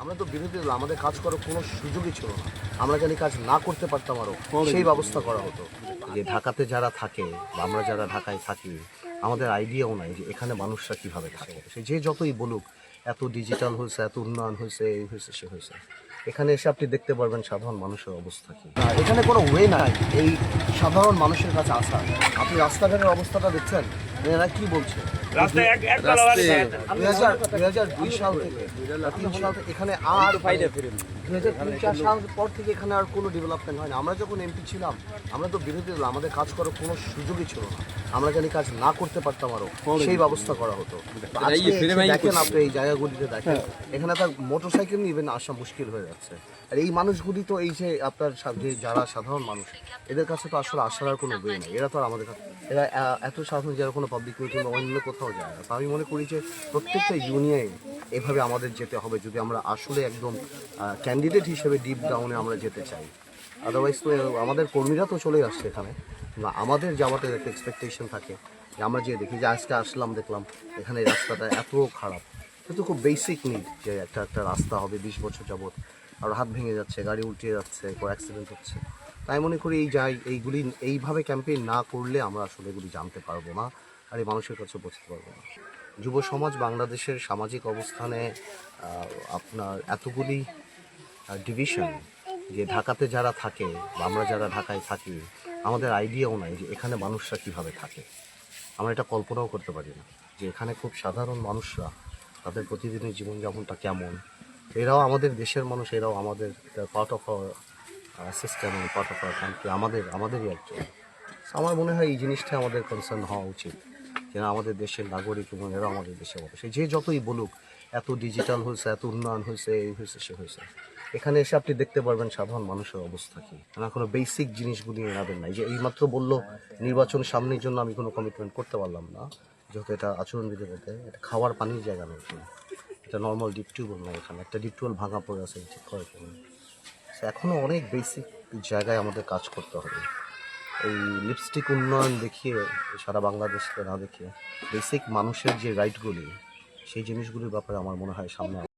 আমরা তো বিরোধী দল আমাদের কাজ করার কোনো সুযোগই ছিল না। আমরা জানি কাজ না করতে পারতাম আরও। সেই ব্যবস্থা করা হতো। যে ঢাকাতে যারা থাকে বা আমরা যারা ঢাকায় থাকি আমাদের আইডিয়াও নাই যে এখানে মানুষরা কীভাবে থাকে সে যে যতই বলুক এত ডিজিটাল হয়েছে এত উন্নয়ন হয়েছে এই হয়েছে সে হয়েছে। এখানে এসে আপনি দেখতে পারবেন সাধারণ মানুষের অবস্থা কি। এখানে কোনো ওয়ে নাই। এই সাধারণ মানুষের কাছে আসা। আপনি রাস্তাঘাটের অবস্থাটা দেখছেন এরা কি বলছে? এখানে আর পর থেকে এখানে আর কোনো ডেভেলপমেন্ট হয় না। আমরা যখন এমপি ছিলাম আমরা তো বিরোধী দল আমাদের কাজ করার কোনো সুযোগই ছিল না। আমরা জানি কাজ না করতে পারতাম আরও সেই ব্যবস্থা করা হতো। দেখেন আপনি এই জায়গাগুলিতে দেখেন। এখানে তার মোটর সাইকেল নিয়ে আসা মুশকিল হয়ে যাচ্ছে। আর এই মানুষগুলি তো এই যে আপনার যে যারা সাধারণ মানুষ এদের কাছে তো আসলে আসার আর কোনো ওয়ে নেই। এরা তো আর আমাদের কাছে এরা এত সাধারণ যারা কোনো পাবলিক মিটিং বা অন্য কোথাও যায় না। তো আমি মনে করি যে প্রত্যেকটা ইউনিয়ন এভাবে আমাদের যেতে হবে যদি আমরা আসলে একদম ক্যান্ডিডেট হিসেবে ডিপ ডাউনে আমরা যেতে চাই। আদারওয়াইজ তো, আমাদের কর্মীরা তো চলে আসছে এখানে। না আমাদের যাওয়াতে একটা এক্সপেকটেশন থাকে যে আমরা যে দেখি যে আজকে আসলাম, দেখলাম এখানে রাস্তাটা এত খারাপ। কিন্তু খুব বেসিক নিড যে একটা একটা রাস্তা হবে বিশ বছর যাবৎ। আর হাত ভেঙে যাচ্ছে, গাড়ি উল্টে যাচ্ছে অ্যাক্সিডেন্ট হচ্ছে। তাই মনে করি এই যাই, এইগুলি, এইভাবে ক্যাম্পেইন না করলে আমরা আসলে এগুলি জানতে পারব না। আর এই মানুষের কাছে পৌঁছতে পারব না। যুব সমাজ বাংলাদেশের সামাজিক অবস্থানে আপনার এতগুলি ডিভিশন যে ঢাকাতে যারা থাকে বা আমরা যারা ঢাকায় থাকি, আমাদের আইডিয়াও নাই যে এখানে মানুষরা কীভাবে থাকে। আমরা এটা কল্পনাও করতে পারি না যে এখানে খুব সাধারণ মানুষরা তাদের প্রতিদিনের জীবনযাপনটা কেমন। এরাও আমাদের দেশের মানুষ, এরাও আমাদের part of our system part of our country আমাদের, আমাদেরই একজন। আমার মনে হয় এই জিনিসটা আমাদের কনসার্ন হওয়া উচিত। যে না, আমাদের দেশের নাগরিক এবং এরাও আমাদের মানুষ সে যে যতই বলুক এত ডিজিটাল হয়েছে এত উন্নয়ন হয়েছে এই হয়েছে সে হয়েছে। এখানে এসে আপনি দেখতে পারবেন সাধারণ মানুষের অবস্থা কি। না কোনো বেসিক জিনিসগুলি এনাদের নাই। যে এইমাত্র বলল নির্বাচন সামনের জন্য আমি কোনো কমিটমেন্ট করতে পারলাম না যেহেতু এটা আচরণবিধির মধ্যে এটা খাওয়ার পানির জায়গা এখানে। এটা নর্মাল ডিপ টিউবওয়েল নয় এখানে। একটা ডিপ টিউবওয়েল ভাঙা পড়ে আছে ঠিক করার জন্য। So এখনও অনেক বেসিক জায়গায় আমাদের কাজ করতে হবে। এই লিপস্টিক উন্নয়ন দেখিয়ে, সারা বাংলাদেশকে না দেখিয়ে বেসিক মানুষের যে রাইটগুলি সেই জিনিসগুলির ব্যাপারে আমার মনে হয় সামনে